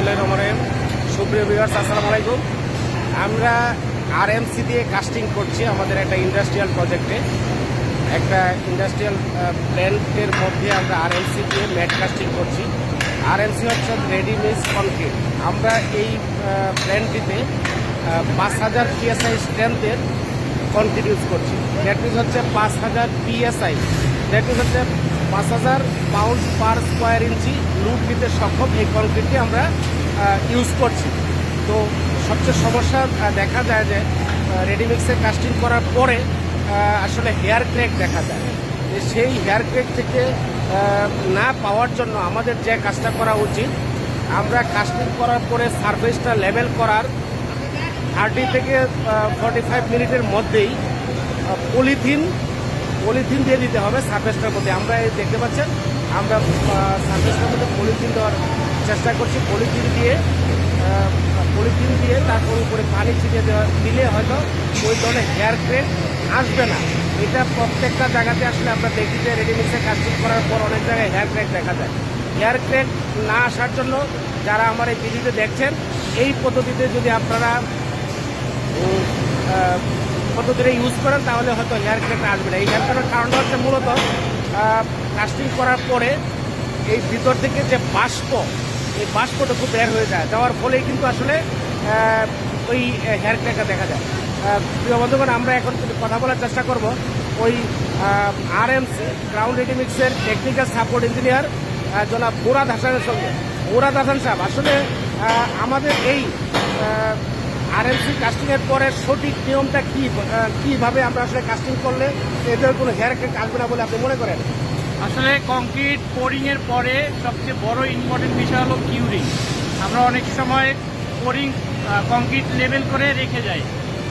বিসমিল্লাহ রহমান সুপ্রিয় ভিউয়ার্স আসসালামু আলাইকুম। আমরা আরএমসি দিয়ে কাস্টিং করছি আমাদের একটা ইন্ডাস্ট্রিয়াল প্রজেক্টে একটা ইন্ডাস্ট্রিয়াল প্ল্যান্টের মধ্যে আমরা আরএমসি দিয়ে ম্যাট কাস্টিং করছি। আরএমসি হচ্ছে রেডিমিক্স কনক্রিট আমরা এই প্ল্যান্টটিতে পাঁচ হাজার পিএসআই স্ট্রেংথের কনক্রিট ইউজ করছি। দ্যাট মিনস হচ্ছে পাঁচ হাজার পিএসআই দ্যাট মিনস হচ্ছে পাঁচ হাজার পাউন্ড পার স্কোয়ার ইঞ্চি লুট দিতে সক্ষম এই কনক্রিটটি আমরা ইউজ করছি। তো সবচেয়ে সমস্যা দেখা যায় যে রেডিমিক্সে কাস্টিং করার পরে আসলে হেয়ার ক্র্যাক দেখা যায়। সেই হেয়ার ক্র্যাক থেকে না পাওয়ার জন্য আমাদের যে কাজটা করা উচিত, আমরা কাস্টিং করার পরে সারফেসটা লেভেল করার থার্টি থেকে ফর্টি ফাইভ মিনিটের মধ্যেই পলিথিন পলিথিন দিয়ে দিতে হবে সারফেসটার মধ্যে আমরা দেখতে পাচ্ছেন, আমরা সারফেসটার মধ্যে পলিথিন দেওয়ার চেষ্টা করছি। পলিথিন দিয়ে পলিথিন দিয়ে তারপর উপরে পানি ছিটিয়ে দেওয়া, দিলে হয়তো ওই ধরনের হেয়ার ক্রেক আসবে না। এটা প্রত্যেকটা জায়গাতে আসলে আমরা দেখি যে রেডিমিক্সে কাস্টিং করার পর অনেক জায়গায় হেয়ার ক্রেক দেখা যায়। হেয়ার ক্রেক না আসার জন্য যারা আমার এই ভিডিওতে দেখছেন, এই পদ্ধতিতে যদি আপনারা পদ্ধতিটা ইউজ করেন, তাহলে হয়তো হেয়ার ক্রেকটা আসবে না। এই হেয়ার ক্রেকের কারণটা হচ্ছে মূলত কাস্টিং করার পরে এই ভিতর থেকে যে বাষ্প, এই বাষ্পটুকু বের হয়ে যায়। যাওয়ার ফলেই কিন্তু আসলে ওই হেয়ার ক্রেকটা দেখা যায়। প্রিয় বন্ধুগণ, আমরা এখন কথা বলার চেষ্টা করব। ওই আর আরএমসি গ্রাউন্ড রেডিমিক্সের টেকনিক্যাল সাপোর্ট ইঞ্জিনিয়ার জনাব মুরাদ হাসানের সঙ্গে। মুরাদ হাসান সাহেব, আসলে আমাদের এই আরএমসি কাস্টিং এর পরে সঠিক নিয়মটা কি? কীভাবে আমরা আসলে কাস্টিং করলে এদের কোনো হেয়ার ক্রেক আসবে না বলে আপনি মনে করেন? আসলে কংক্রিট পোরিং এর পরে সবচেয়ে বড় ইম্পর্টেন্ট বিষয় হলো কিউরিং আমরা অনেক সময় পোরিং কংক্রিট লেভেল করে রেখে যাই।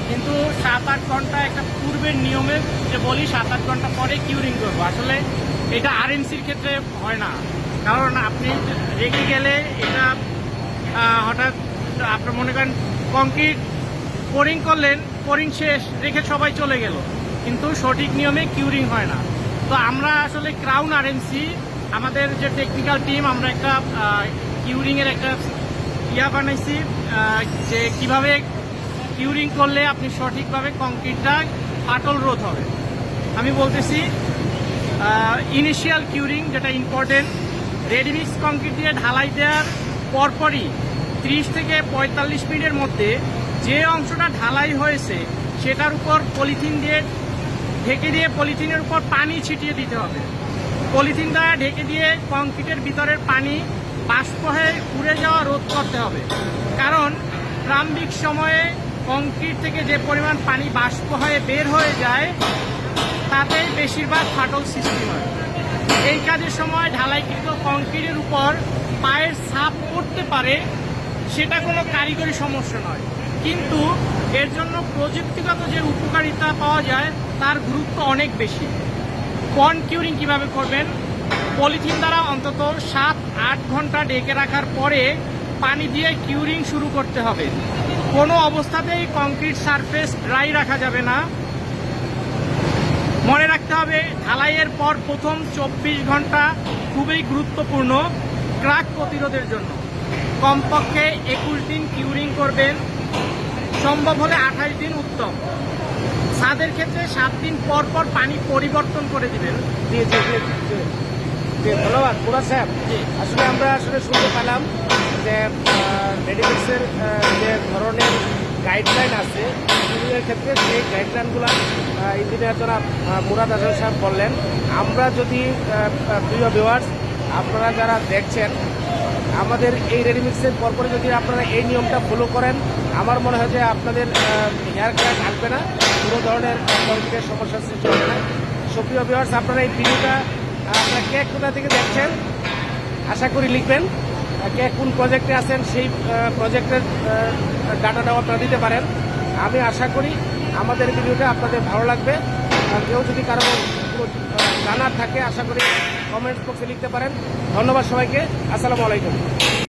কিন্তু সাত আট ঘণ্টা একটা পূর্বের নিয়মে যে বলি, সাত আট ঘণ্টা পরে কিউরিং করব। আসলে এটা আরএনসির ক্ষেত্রে হয় না। কারণ আপনি রেখে গেলে এটা হঠাৎ আপনার মনে করেন কংক্রিট পোরিং করলেন পোরিং শেষ, রেখে সবাই চলে গেল। কিন্তু সঠিক নিয়মে কিউরিং হয় না। তো আমরা আসলে ক্রাউন আরএনসি আমাদের যে টেকনিক্যাল টিম আমরা একটা কিউরিং এর একটা ইয়া বানাইছি যে কীভাবে কিউরিং করলে আপনি সঠিকভাবে কংক্রিটটা ফাটল রোধ হবে। আমি বলতেছি ইনিশিয়াল কিউরিং যেটা ইম্পর্টেন্ট রেডিমিক্স কংক্রিট দিয়ে ঢালাই দেওয়ার পরপরই ত্রিশ থেকে পঁয়তাল্লিশ মিনিটের মধ্যে যে অংশটা ঢালাই হয়েছে, সেটার উপর পলিথিন দিয়ে ঢেকে দিয়ে পলিথিনের উপর পানি ছিটিয়ে দিতে হবে। পলিথিন দ্বারা ঢেকে দিয়ে কংক্রিটের ভিতরের পানি বাষ্প হয়ে উড়ে যাওয়া রোধ করতে হবে। কারণ প্রারম্ভিক সময়ে কংক্রিট থেকে যে পরিমাণ পানি বাষ্প হয়ে বের হয়ে যায়, তাতেই বেশিরভাগ ফাটল সৃষ্টি হয়। এই কাজের সময় ঢালাইকৃত কংক্রিটের উপর পায়ের ছাপ পড়তে পারে সেটা কোনো কারিগরি সমস্যা নয়। কিন্তু এর জন্য প্রযুক্তিগত যে উপকারিতা পাওয়া যায়, তার গুরুত্ব অনেক বেশি। কর্ন কিউরিং কীভাবে করবেন? পলিথিন দ্বারা অন্তত সাত, আট ঘণ্টা ডেকে রাখার পরে পানি দিয়ে কিউরিং শুরু করতে হবে। কোনো অবস্থাতেই কংক্রিট সারফেস ড্রাই রাখা যাবে না। মনে রাখতে হবে, ঢালাইয়ের পর প্রথম চব্বিশ ঘণ্টা খুবই গুরুত্বপূর্ণ ক্রাক প্রতিরোধের জন্য। কমপক্ষে একুশ দিন কিউরিং করবেন। সম্ভব হলে আঠাশ দিন উত্তম। ছাদের ক্ষেত্রে সাত দিন পর পর পানি পরিবর্তন করে দিবেন। জি জি জি জি। জি ধন্যবাদ মুরাদ সাহেব। আসলে আমরা আসলে শুনতে পেলাম যে রেডিমিক্সের যে ধরনের গাইডলাইন আছে ইঞ্জিনিয়ার ক্ষেত্রে সেই গাইডলাইনগুলো ইঞ্জিনিয়ার আহ, মুরাদ হাসান সাহেব বললেন আমরা যদি প্রিয় ভিউয়ার্স আপনারা যারা দেখছেন, আমাদের এই রেডিমিক্সের পরপরে যদি আপনারা এই নিয়মটা ফলো করেন, আমার মনে হয় যে আপনাদের হেয়ার ক্র্যাক আসবে না, কোনো ধরনের কংক্রিটের সমস্যার সৃষ্টি হবে না। সুপ্রিয় ভিউয়ার্স আপনারা এই ভিডিওটা আপনারা কে কোথা থেকে দেখছেন, আশা করি লিখবেন কে কোন প্রজেক্টে আছেন, সেই প্রজেক্টের ডাটাটাও আপনারা দিতে পারেন। আমি আশা করি আমাদের ভিডিওটা আপনাদের ভালো লাগবে। কেউ যদি কারও জানার থাকে আশা করি কমেন্টস বক্সে লিখতে পারেন। ধন্যবাদ সবাইকে। আসসালামু আলাইকুম।